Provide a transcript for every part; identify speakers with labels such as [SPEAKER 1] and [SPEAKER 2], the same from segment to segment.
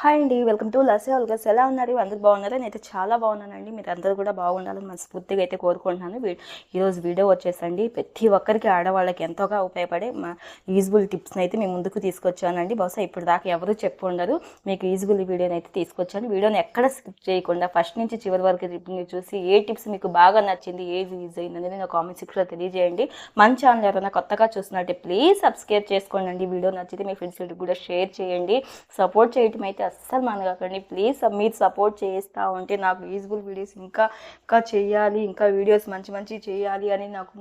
[SPEAKER 1] Hi అండి welcome to లసే ఆల్గస్ ఎలా ఉన్నారు? అందరూ బాగున్నారా? నేనైతే చాలా బాగున్నానండి. మీరు అందరూ కూడా బాగుండాలని మనస్ఫూర్తిగా అయితే కోరుకుంటున్నాను. ఈరోజు వీడియో వచ్చేసండి. ప్రతి ఒక్కరికి ఆడవాళ్ళకి ఎంతోగా ఉపయోగపడే మా యూజ్బుల్ టిప్స్ని అయితే మేము ముందుకు తీసుకొచ్చానండి. బహుశా ఇప్పుడు దాకా ఎవరు చెప్పు ఉండరు. మీకు యూజ్బుల్ వీడియోని అయితే తీసుకొచ్చాను. వీడియోని ఎక్కడ స్కిప్ చేయకుండా ఫస్ట్ నుంచి చివరి వరకు మీరు చూసి ఏ టిప్స్ మీకు బాగా నచ్చింది ఏది యూజ్ అయింది అనేది నా కామెంట్ సెక్షన్లో తెలియజేయండి. మన ఛానల్ ఎవరైనా కొత్తగా చూస్తున్నట్టే ప్లీజ్ సబ్స్క్రైబ్ చేసుకోండి. వీడియో నచ్చితే మీ ఫ్రెండ్స్ కూడా షేర్ చేయండి. సపోర్ట్ చేయటం అయితే అస్సలు మనకండి ప్లీజ్ మీరు సపోర్ట్ చేస్తూ ఉంటే నాకు యూజ్ఫుల్ వీడియోస్ ఇంకా ఇంకా చేయాలి ఇంకా వీడియోస్ మంచి మంచి చేయాలి అని నాకు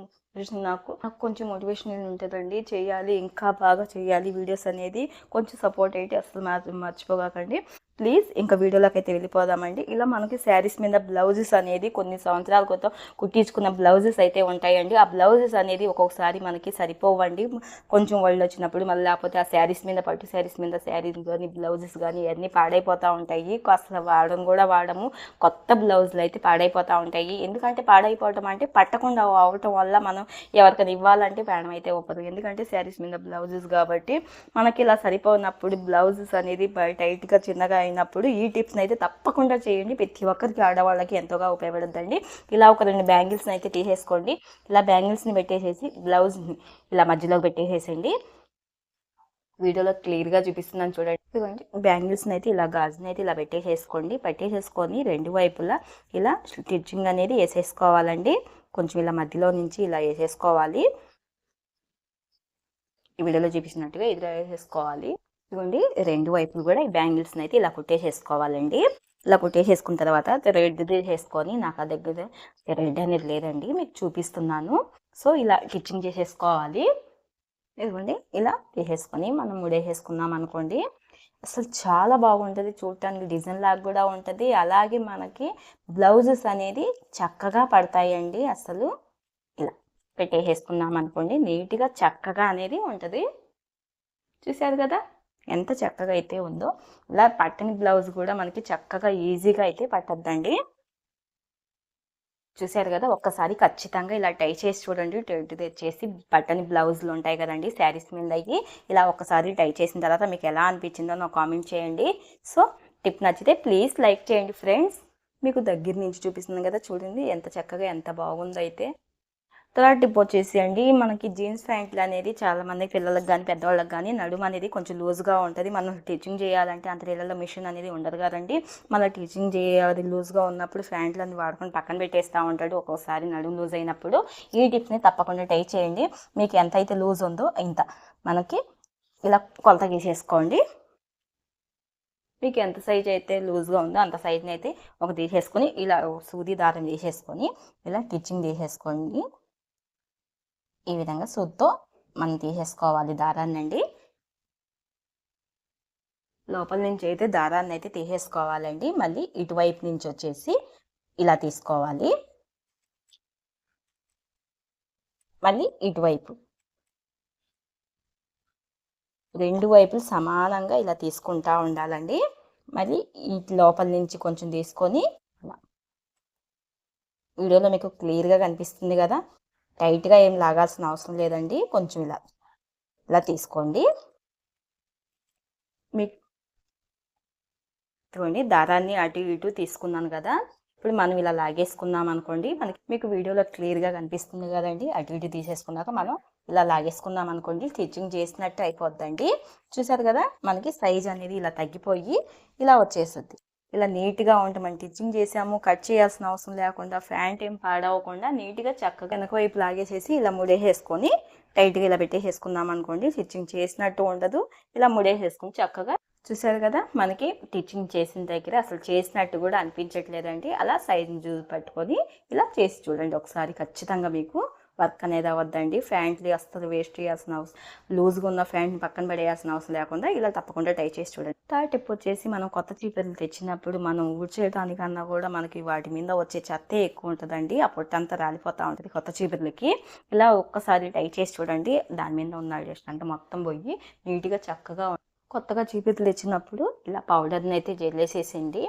[SPEAKER 1] నాకు నాకు కొంచెం మోటివేషన్ ఉంటుందండి. చేయాలి ఇంకా బాగా చేయాలి వీడియోస్ అనేది. కొంచెం సపోర్ట్ అయితే అసలు మాత్రం మర్చిపోకండి ప్లీజ్ ఇంకా వీడియోలోకి అయితే వెళ్ళిపోదామండి. ఇలా మనకి శారీస్ మీద బ్లౌజెస్ అనేది కొన్ని సంవత్సరాల క్రితం కుట్టించుకున్న బ్లౌజెస్ అయితే ఉంటాయండి. ఆ బ్లౌజెస్ అనేది ఒక్కొక్కసారి మనకి సరిపోవండి. కొంచెం వరల్డ్ వచ్చినప్పుడు మళ్ళీ లేకపోతే ఆ శారీస్ మీద పట్టు శారీస్ మీద శారీస్ కానీ బ్లౌజెస్ కానీ ఇవన్నీ పాడైపోతూ ఉంటాయి. అసలు వాడడం కూడా వాడము. కొత్త బ్లౌజులు అయితే పాడైపోతూ ఉంటాయి. ఎందుకంటే పాడైపోవటం అంటే పట్టకుండా అవటం వల్ల మనం ఎవరికైనా ఇవ్వాలంటే ప్రాణం అయితే ఒప్పదు. ఎందుకంటే శారీస్ మీద బ్లౌజెస్ కాబట్టి మనకి ఇలా సరిపోనప్పుడు బ్లౌజెస్ అనేది టైట్గా చిన్నగా అయినప్పుడు ఈ టిప్స్ని అయితే తప్పకుండా చేయండి. ప్రతి ఒక్కరికి ఆడవాళ్ళకి ఎంతోగా ఉపయోగపడుతుందండి. ఇలా ఒక రెండు బ్యాంగిల్స్ని అయితే తీసేసుకోండి. ఇలా బ్యాంగిల్స్ని పెట్టేసేసి బ్లౌజ్ని ఇలా మధ్యలో పెట్టేసేసండి. వీడియోలో క్లియర్గా చూపిస్తున్నాను చూడండి. ఇదిగోండి బ్యాంగిల్స్ని అయితే ఇలా గాజుని అయితే ఇలా పెట్టేసేసుకోండి. పెట్టేసేసుకొని రెండు వైపులా ఇలా స్టిచ్చింగ్ అనేది వేసేసుకోవాలండి. కొంచెం ఇలా మధ్యలో నుంచి ఇలా వేసేసుకోవాలి. ఈ వీడియోలో చూపించినట్టుగా ఎదురు వేసేసుకోవాలి. ఇదిగోండి రెండు వైపులు కూడా ఈ బ్యాంగిల్స్ని అయితే ఇలా కుట్టేసేసుకోవాలండి. ఇలా కుట్టేసేసుకున్న తర్వాత రెడ్ చేసుకొని నాకు ఆ దగ్గర రెడ్ అనేది లేదండి మీకు చూపిస్తున్నాను. సో ఇలా కిచ్చింగ్ చేసేసుకోవాలి. ఇదిగోండి ఇలా వేసేసుకొని మనం ముడేసేసుకున్నాం అనుకోండి అసలు చాలా బాగుంటుంది. చూడటానికి డిజైన్ లాగా కూడా ఉంటుంది. అలాగే మనకి బ్లౌజెస్ అనేది చక్కగా పడతాయండి అసలు. ఇలా పెట్టేసేసుకున్నాం అనుకోండి నీట్గా చక్కగా అనేది ఉంటుంది. చూశారు కదా? ఎంత చక్కగా అయితే ఉందో ఇలా పట్టని బ్లౌజ్ కూడా మనకి చక్కగా ఈజీగా అయితే పట్టద్దండి. చూశారు కదా ఒక్కసారి ఖచ్చితంగా ఇలా టై చేసి చూడండి. టెంట్ తెచ్చేసి పట్టని బ్లౌజులు ఉంటాయి కదండి శారీస్ అయ్యి. ఇలా ఒక్కసారి టై చేసిన తర్వాత మీకు ఎలా అనిపించిందో నాకు కామెంట్ చేయండి. సో టిప్ నచ్చితే ప్లీజ్ లైక్ చేయండి ఫ్రెండ్స్. మీకు దగ్గర నుంచి చూపిస్తుంది కదా చూడండి ఎంత చక్కగా ఎంత బాగుందో అయితే. తర్వాత టిప్ వచ్చేసి అండి మనకి జీన్స్ ప్యాంట్లు అనేది చాలా మంది పిల్లలకు కానీ పెద్దవాళ్ళకి కానీ నడుము అనేది కొంచెం లూజ్గా ఉంటుంది. మనం టీచింగ్ చేయాలంటే అంత నీళ్ళలో మిషన్ అనేది ఉండదు కదండి. మన టీచింగ్ చేయాలి లూజ్గా ఉన్నప్పుడు ప్యాంట్లు అనేది వాడుకొని పక్కన పెట్టేస్తూ ఉంటాడు ఒక్కోసారి నడుము లూజ్ అయినప్పుడు. ఈ టిప్ని తప్పకుండా ట్రై చేయండి. మీకు ఎంత అయితే లూజ్ ఉందో ఇంత. మనకి ఇలా కొలత గీసేసుకోండి మీకు ఎంత సైజ్ అయితే లూజ్గా ఉందో అంత సైజ్ని అయితే ఒక తీసేసుకొని ఇలా సూది దారం తీసేసుకొని ఇలా టిచ్చింగ్ తీసేసుకోండి. ఈ విధంగా సూత్తో మనం తీసేసుకోవాలి దారాన్ని అండి లోపల నుంచి అయితే దారాన్ని అయితే తీసేసుకోవాలండి. మళ్ళీ ఇటువైపు నుంచి వచ్చేసి ఇలా తీసుకోవాలి. మళ్ళీ ఇటువైపు. రెండు వైపులు సమానంగా ఇలా తీసుకుంటా ఉండాలండి. మళ్ళీ ఈ లోపల నుంచి కొంచెం తీసుకొని వీడియోలో మీకు క్లియర్గా కనిపిస్తుంది కదా? టైట్గా ఏం లాగాల్సిన అవసరం లేదండి. కొంచెం ఇలా ఇలా తీసుకోండి. మీకు చూడండి దారాన్ని అటు ఇటు తీసుకున్నాను కదా. ఇప్పుడు మనం ఇలా లాగేసుకున్నాం అనుకోండి మనకి మీకు వీడియోలో క్లియర్గా కనిపిస్తుంది కదండి. అటు ఇటు తీసేసుకున్నాక మనం ఇలా లాగేసుకున్నాం అనుకోండి స్టిచ్చింగ్ చేసినట్టు అయిపోద్దండి. చూసారు కదా మనకి సైజ్ అనేది ఇలా తగ్గిపోయి ఇలా వచ్చేస్తుంది. ఇలా నీట్గా ఉంటాం టిచ్చింగ్ చేసాము కట్ చేయాల్సిన అవసరం లేకుండా ఫ్యాంట్ ఏం పాడవకుండా నీట్గా చక్కగా వెనక వైపు లాగేసేసి ఇలా ముడేసేసుకొని టైట్గా ఇలా పెట్టేసేసుకున్నాం అనుకోండి. స్టిచ్చింగ్ చేసినట్టు ఉండదు. ఇలా ముడేసేసుకుని చక్కగా చూసారు కదా మనకి టిచ్చింగ్ చేసిన దగ్గర అసలు చేసినట్టు కూడా అనిపించట్లేదండి. అలా సైజుని చూసి పట్టుకొని ఇలా చేసి చూడండి ఒకసారి ఖచ్చితంగా మీకు వర్క్ అనేది అవ్వద్దండి. ఫ్యాంట్లు అస్సలు వేస్ట్ చేయాల్సిన అవసరం లూజ్గా ఉన్న ఫ్యాంట్ని పక్కన పడేయాల్సిన అవసరం లేకుండా ఇలా తప్పకుండా టై చేసి చూడండి. థర్డ్ టిప్ వచ్చేసి మనం కొత్త చీపుర్లు తెచ్చినప్పుడు మనం ఊడ్చేయడానికన్నా కూడా మనకి వాటి మీద వచ్చే చెత్తే ఎక్కువ ఉంటుందండి. ఆ పొట్టంతా రాలిపోతూ ఉంటుంది కొత్త చీపుర్లకి. ఇలా ఒక్కసారి టై చేసి చూడండి. దాని మీద ఉన్న డస్ట్ అంటే మొత్తం పోయి నీట్గా చక్కగా కొత్తగా చీపుర్లు తెచ్చినప్పుడు ఇలా పౌడర్ని అయితే జల్లేసేసేయండి.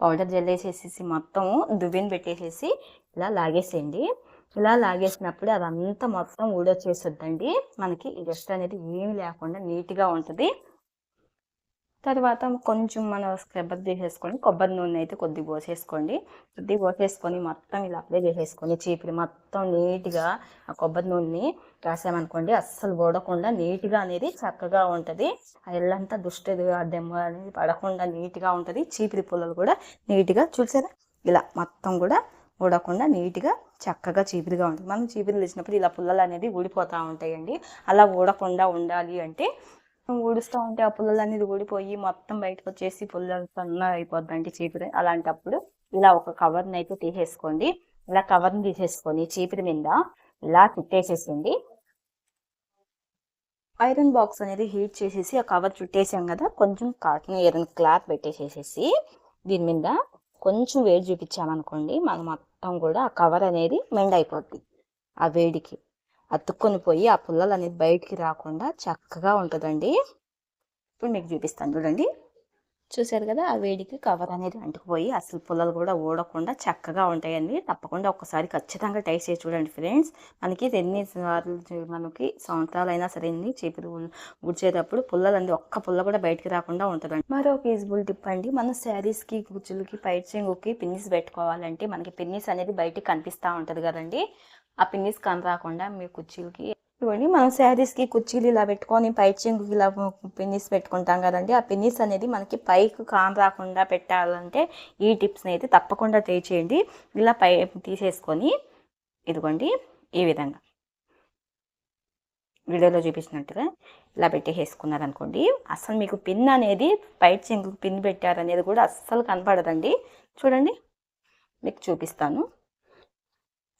[SPEAKER 1] పౌడర్ జల్లేసేసేసి మొత్తం దువ్వెని పెట్టేసేసి ఇలా లాగేసేయండి. ఇలా లాగేసినప్పుడు అదంతా మొత్తం ఊడొచ్చేసొద్దండి మనకి ఈ డస్ట్ అనేది ఏమి లేకుండా నీట్గా ఉంటుంది. తర్వాత కొంచెం మన స్క్రబ్బర్ తీసేసుకొని కొబ్బరి నూనె అయితే కొద్దిగా పోసేసుకోండి. కొద్దిగా పోసేసుకొని మొత్తం ఇలా అప్లై చేసేసుకొని చీపిడి మొత్తం నీట్గా ఆ కొబ్బరి నూనెని రాసామనుకోండి అస్సలు ఓడకుండా నీట్గా అనేది చక్కగా ఉంటుంది. ఆ ఇల్లంతా దుష్టి దెమ్మ అనేది పడకుండా నీట్గా ఉంటుంది. చీపిడి పుల్లలు కూడా నీట్గా చూసారా? ఇలా మొత్తం కూడా ఊడకుండా నీట్గా చక్కగా చీపిరిగా ఉంటుంది. మనం చీపిరి తెచ్చినప్పుడు ఇలా పుల్లలు అనేది ఊడిపోతూ ఉంటాయండి. అలా ఊడకుండా ఉండాలి అంటే ఊడుస్తూ ఉంటే ఆ పుల్లలు అనేది ఊడిపోయి మొత్తం బయటకు వచ్చేసి పుల్లలు సన్న అయిపోద్దండి చీపిరి. అలాంటప్పుడు ఇలా ఒక కవర్ని అయితే తీసేసుకోండి. ఇలా కవర్ని తీసేసుకొని చీపిరి మీద ఇలా చుట్టేసేసింది ఐరన్ బాక్స్ అనేది హీట్ చేసేసి ఆ కవర్ చుట్టేసాం కదా కొంచెం కాటన్ ఐరన్ క్లాత్ పెట్టేసేసేసి దీని మీద కొంచెం వేడి చూపించామనుకోండి మనం మొత్తం కూడా ఆ కవర్ అనేది మెండ్ అయిపోద్ది. ఆ వేడికి. అతుక్కొని పోయి ఆ పుల్లలు అనేది బయటికి రాకుండా చక్కగా ఉంటుందండి. ఇప్పుడు మీకు చూపిస్తాను చూడండి. చూశారు కదా ఆ వేడికి కవర్ అనేది అంటుకుపోయి అసలు పుల్లలు కూడా ఊడకుండా చక్కగా ఉంటాయండి. తప్పకుండా ఒక్కసారి ఖచ్చితంగా టేస్ట్ చేసి చూడండి ఫ్రెండ్స్. మనకి ఎన్ని సార్లు మనకి సంవత్సరాలు అయినా సరే అండి చీపురు ఉడిచేటప్పుడు పుల్లలు ఒక్క పుల్ల కూడా బయటికి రాకుండా ఉంటుందండి. మరో ఫీజిబుల్ టిప్ అండి మన శారీస్కి కుచ్చులకి పైట్ చెంగుకి పిన్నిస్ పెట్టుకోవాలంటే మనకి పిన్నిస్ అనేది బయటికి కనిపిస్తూ ఉంటుంది కదండి. ఆ పిన్నిస్ కనరాకుండా మీ కుర్చీలకి చూడండి మనం శారీస్కి కుర్చీలు ఇలా పెట్టుకొని పై చెంగుకి ఇలా పిన్నిస్ పెట్టుకుంటాం కదండి. ఆ పిన్నిస్ అనేది మనకి పైకి కాన్ రాకుండా పెట్టాలంటే ఈ టిప్స్ని అయితే తప్పకుండా ట్రై చేయండి ఇలా పై తీసేసుకొని ఇదిగోండి ఈ విధంగా. వీడియోలో చూపించినట్టుగా ఇలా పెట్టేసేసుకున్నారనుకోండి. అసలు మీకు పిన్ అనేది పైట చెంగు పిన్ పెట్టారనేది కూడా అస్సలు కనపడదండి. చూడండి మీకు చూపిస్తాను.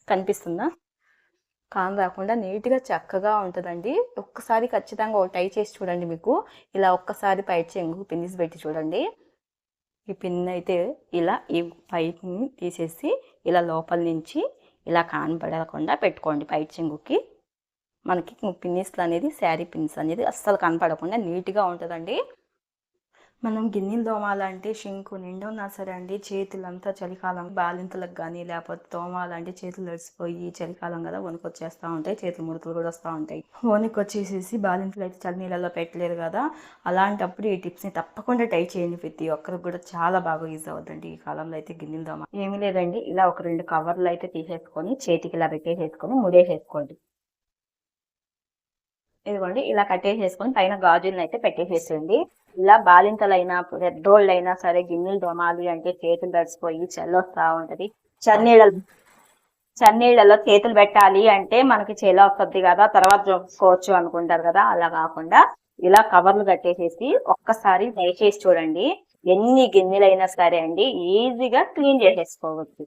[SPEAKER 1] కనిపిస్తుందా? కాన్ రాకుండా నీట్గా చక్కగా ఉంటుందండి. ఒక్కసారి ఖచ్చితంగా ఒక టై చేసి చూడండి మీకు. ఇలా ఒక్కసారి పై చెంగు పిన్నిస్ పెట్టి చూడండి. ఈ పిన్ అయితే ఇలా ఈ పైప్ని తీసేసి ఇలా లోపల నుంచి ఇలా కనపడకుండా పెట్టుకోండి పై చెంగుకి మనకి పిన్నిస్లు అనేది శారీ పిన్స్ అనేది అస్సలు కనపడకుండా నీట్గా ఉంటుందండి. మనం గిన్నెలు తోమాలంటే షింకు నిండా ఉన్నా సరే అండి చేతులంతా చలికాలం బాలింతలకు కానీ లేకపోతే తోమాలంటే చేతులు తడిసిపోయి చలికాలం కదా వణుకొచ్చేస్తూ ఉంటాయి చేతులు ముడతలు కూడా వస్తూ ఉంటాయి. వణుకు వచ్చేసేసి బాలింతలు అయితే చలి నీళ్ళలో పెట్టలేరు కదా అలాంటప్పుడు ఈ టిప్స్ని తప్పకుండా ట్రై చేయండి ప్రతి ఒక్కరికి కూడా చాలా బాగా యూజ్ అవుతుందండి ఈ కాలంలో అయితే గిన్నెలు తోమ ఏమీ లేదండి ఇలా ఒక రెండు కవర్లు అయితే తీసేసుకొని చేతికి ఇలా పెట్టేసేసుకొని ముడేసేసుకోండి. ఇదిగోండి ఇలా కట్టేసేసుకొని పైన గాజులను అయితే పెట్టేసేసింది ఇలా బాలింతలైనా పెద్దోళ్ళైనా సరే గిన్నెలు దోమాలి అంటే చేతులు తడిచిపోయి చల్లొస్తా ఉంటది. చన్నీళ్ళలు చన్నీళ్ళలో చేతులు పెట్టాలి అంటే మనకి చేల వస్తుంది కదా తర్వాత చూసుకోవచ్చు అనుకుంటారు కదా అలా కాకుండా ఇలా కవర్లు కట్టేసేసి ఒక్కసారి దయచేసి చూడండి ఎన్ని గిన్నెలైనా సరే అండి ఈజీగా క్లీన్ చేసేసుకోవచ్చు.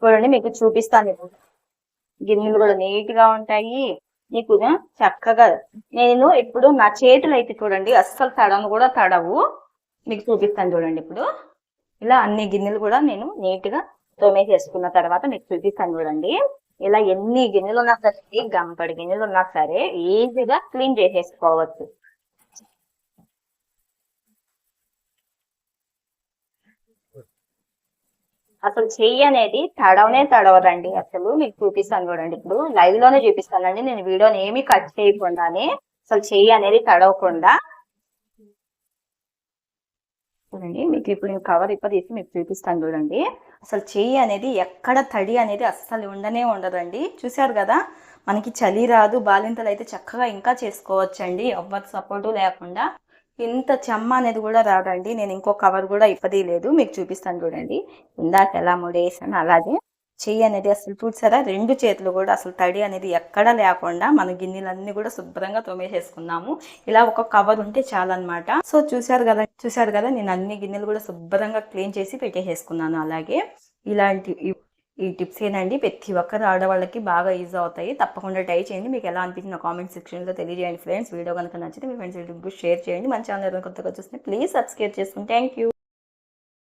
[SPEAKER 1] చూడండి మీకు చూపిస్తాను. గిన్నెలు కూడా నీట్గా ఉంటాయి. నీకు చక్కగా నేను ఇప్పుడు నా చేతులు అయితే చూడండి అస్సలు తడను కూడా తడవు. మీకు చూపిస్తాను చూడండి ఇప్పుడు. ఇలా అన్ని గిన్నెలు కూడా నేను నీట్గా తోమేసేసుకున్న తర్వాత మీకు చూపిస్తాను చూడండి. ఇలా ఎన్ని గిన్నెలు ఉన్నా సరే గంపడి గిన్నెలు ఉన్నా సరే ఈజీగా క్లీన్ చేసేసుకోవచ్చు. అసలు చెయ్యి అనేది తడవనే తడవదండి. అసలు మీకు చూపిస్తాను చూడండి. ఇప్పుడు లైవ్లోనే చూపిస్తానండి. నేను వీడియోని ఏమీ కట్ చేయకుండానే అసలు చెయ్యి అనేది తడవకుండా చూడండి. మీకు ఇప్పుడు నేను కవర్ ఇప్పదీసి మీకు చూపిస్తాను చూడండి. అసలు చెయ్యి అనేది ఎక్కడ తడి అనేది అస్సలు ఉండనే ఉండదండి. చూశారు కదా? మనకి చలి రాదు బాలింతలు అయితే చక్కగా ఇంకా చేసుకోవచ్చండి. ఎవ్వరు సపోర్టు లేకుండా. ఇంత చెమ్మ అనేది కూడా రాదండి. నేను ఇంకో కవర్ కూడా ఇప్పది లేదు మీకు చూపిస్తాను చూడండి. ఇందాక ఎలా ముడేసాను అలాగే. చెయ్యి అనేది అసలు చూసారా? రెండు చేతులు కూడా అసలు తడి అనేది ఎక్కడా లేకుండా మన గిన్నెలన్నీ కూడా శుభ్రంగా తోమేసేసుకున్నాము. ఇలా ఒక కవర్ ఉంటే చాలన్నమాట. సో చూసారు కదా చూసారు కదా నేను అన్ని గిన్నెలు కూడా శుభ్రంగా క్లీన్ చేసి పెట్టేసేసుకున్నాను అలాగే. ఇలాంటి ఈ- టిప్స్ ఏనండి ప్రతి ఒక్కరు ఆడవాళ్ళకి బాగా యూజ్ అవుతాయి. తప్పకుండా ట్రై చేయండి. మీకు ఎలా అనిపించిన కామెంట్ సెక్షన్లో తెలియజేయండి ఫ్రెండ్స్ వీడియో కనుక నచ్చితే మీ ఫ్రెండ్స్ షేర్ చేయండి. మన ఛానల్ కొత్తగా చూస్తే ప్లీజ్ సబ్స్క్రైబ్ చేసుకుని. Thank you